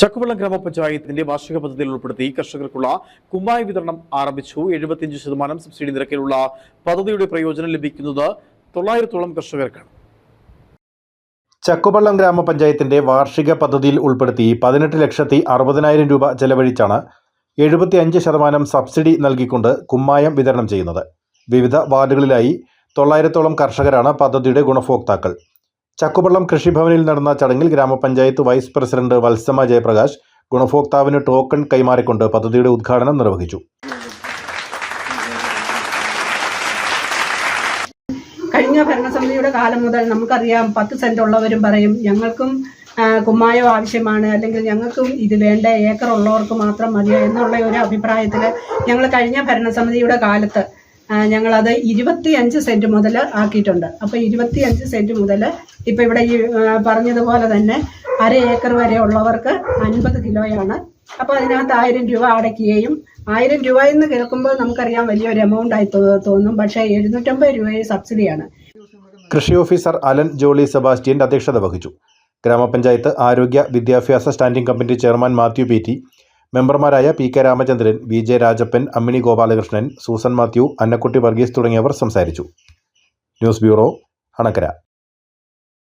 ചക്കുവള്ളം ഗ്രാമപഞ്ചായത്തിന്റെ വാർഷിക പദ്ധതിയിൽ ഉൾപ്പെടുത്തി കർഷകർക്കുള്ള കുമ്മായ വിതരണം ആരംഭിച്ചു. എഴുപത്തിയഞ്ച് ശതമാനം സബ്സിഡി നിരക്കിലുള്ള പദ്ധതിയുടെ പ്രയോജനം ലഭിക്കുന്നത് തൊള്ളായിരത്തോളം കർഷകർക്കാണ്. ചക്കുപള്ളം ഗ്രാമപഞ്ചായത്തിന്റെ വാർഷിക പദ്ധതിയിൽ ഉൾപ്പെടുത്തി പതിനെട്ട് ലക്ഷത്തി അറുപതിനായിരം രൂപ ചെലവഴിച്ചാണ് എഴുപത്തിയഞ്ച് ശതമാനം സബ്സിഡി നൽകിക്കൊണ്ട് കുമ്മായം വിതരണം ചെയ്യുന്നത്. വിവിധ വാർഡുകളിലായി തൊള്ളായിരത്തോളം കർഷകരാണ് പദ്ധതിയുടെ ഗുണഭോക്താക്കൾ. ചക്കുപള്ളം കൃഷിഭവനിൽ നടന്ന ചടങ്ങിൽ ഗ്രാമപഞ്ചായത്ത് വൈസ് പ്രസിഡന്റ് വത്സമ ജയപ്രകാശ് ഗുണഭോക്താവിന് ടോക്കൺ കൈമാറിക്കൊണ്ട് പദ്ധതിയുടെ ഉദ്ഘാടനം നിർവഹിച്ചു. കഴിഞ്ഞ ഭരണസമിതിയുടെ കാലം മുതൽ നമുക്കറിയാം പത്ത് സെന്റ് ഉള്ളവരും പറയും ഞങ്ങൾക്കും കുമ്മായോ ആവശ്യമാണ്. അല്ലെങ്കിൽ ഞങ്ങൾക്കും ഇത് വേണ്ട? ഏക്കർ ഉള്ളവർക്ക് മാത്രം മതിയോ? എന്നുള്ള ഒരു അഭിപ്രായത്തിൽ ഞങ്ങൾ കഴിഞ്ഞ ഭരണസമിതിയുടെ കാലത്ത് ആ, ഇരുപത്തി അഞ്ച് സെന്റ് മുതൽ ആക്കിയിട്ടുണ്ട്. അപ്പോൾ ഇരുപത്തിയഞ്ച് സെന്റ് മുതൽ ഇപ്പോൾ ഇവിടെ ഈ പറഞ്ഞതുപോലെ തന്നെ അര ഏക്കർ വരെ ഉള്ളവർക്ക് അൻപത് കിലോയാണ്. അപ്പോൾ അതിനകത്ത് ആയിരം രൂപ അടയ്ക്കുകയും ആയിരം രൂപ എന്ന് കേൾക്കുമ്പോൾ നമുക്കറിയാം വലിയൊരു എമൗണ്ട് ആയി തോന്നും. പക്ഷേ എഴുന്നൂറ്റമ്പത് രൂപയെ സബ്സിഡിയാണ് കൃഷി ഓഫീസർ അലൻ ജോളി സെബാസ്റ്റ്യൻ അധ്യക്ഷത വഹിച്ചു. ഗ്രാമപഞ്ചായത്ത് ആരോഗ്യ വിദ്യാഭ്യാസ standing committee chairman Mathew P മെമ്പർമാരായ P K Ramachandran V J Rajappan Ammini Gopalakrishnan Susan Mathew Annakutty Varghese തുടങ്ങിയവർ സംസാരിച്ചു. News bureau Anakkara.